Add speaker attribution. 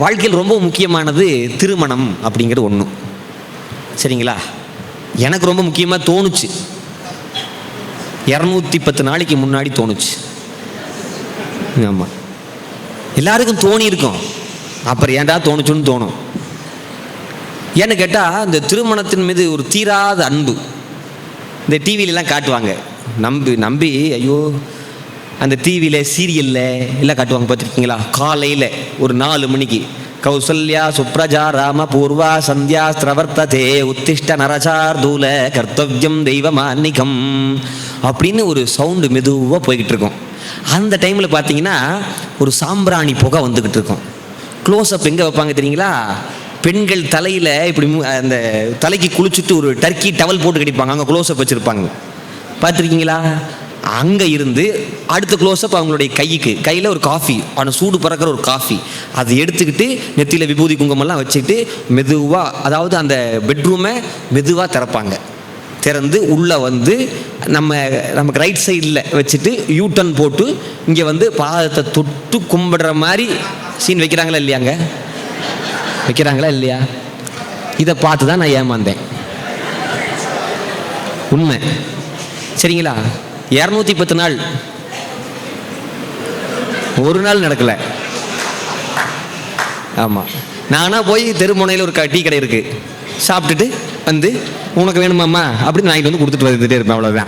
Speaker 1: வாழ்க்கையில் ரொம்ப முக்கியமானது திருமணம் அப்படிங்கிறது ஒன்று சரிங்களா? எனக்கு ரொம்ப முக்கியமாக தோணுச்சு. இரநூத்தி பத்து நாளைக்கு முன்னாடி தோணுச்சு. ஆமாம் எல்லாருக்கும் தோணி இருக்கும் அப்புறம் ஏன்டா தோணுச்சுன்னு தோணும். ஏன்னு கேட்டால் இந்த திருமணத்தின் மீது ஒரு தீராத அன்பு. இந்த டிவிலெலாம் காட்டுவாங்க. நம்பி நம்பி ஐயோ அந்த டிவியில் சீரியலில் எல்லாம் காட்டுவாங்க பார்த்துருக்கீங்களா? காலையில் ஒரு நாலு மணிக்கு கௌசல்யா சுப்ரஜா ராம பூர்வா சந்தியா ஸ்திரவர்த்ததே உத்திஷ்ட நரசார்தூல கர்த்தவியம் தெய்வமான்னிகம் அப்படின்னு ஒரு சவுண்டு மெதுவாக போய்கிட்டு இருக்கும் அந்த டைமில் பார்த்தீங்கன்னா ஒரு சாம்பிராணி புகை வந்துக்கிட்டு இருக்கும் க்ளோஸ்அப் எங்கே வைப்பாங்க தெரியுங்களா? பெண்கள் தலையில் இப்படி மு- அந்த தலைக்கு குளிச்சுட்டு ஒரு டர்க்கி டவல் போட்டு கட்டிப்பாங்க அங்கே க்ளோஸ்அப் வச்சுருப்பாங்க. பார்த்துருக்கீங்களா? அங்கே இருந்து அடுத்த க்ளோஸ்அப் அவங்களுடைய கைக்கு கையில் ஒரு காஃபி அந்த சூடு பறக்கிற ஒரு காஃபி அதை எடுத்துக்கிட்டு நெத்தியில் விபூதி குங்குமம்லாம் வச்சுக்கிட்டு மெதுவாக அதாவது அந்த பெட்ரூமை மெதுவாக திறப்பாங்க. திறந்து உள்ளே வந்து நம்ம நமக்கு ரைட் சைடில் வச்சுட்டு யூ டர்ன் போட்டு இங்கே வந்து பாதத்தை தொட்டு கும்பிடுற மாதிரி சீன் வைக்கிறாங்களா இல்லையாங்க? வைக்கிறாங்களா இல்லையா? இதை பார்த்து தான் நான் ஏமாந்தேன். உண்மை. சரிங்களா? இரநூத்தி பத்து நாள். ஒரு நாள் நடக்கல. ஆமாம் நானாக போய் தெருமுனையில் ஒரு க- டீ கடை இருக்கு. சாப்பிட்டுட்டு வந்து உனக்கு வேணுமாம்மா? அப்படின்னு நான் வந்து கொடுத்துட்டு வந்துட்டே இருப்பேன் அவ்வளோதான்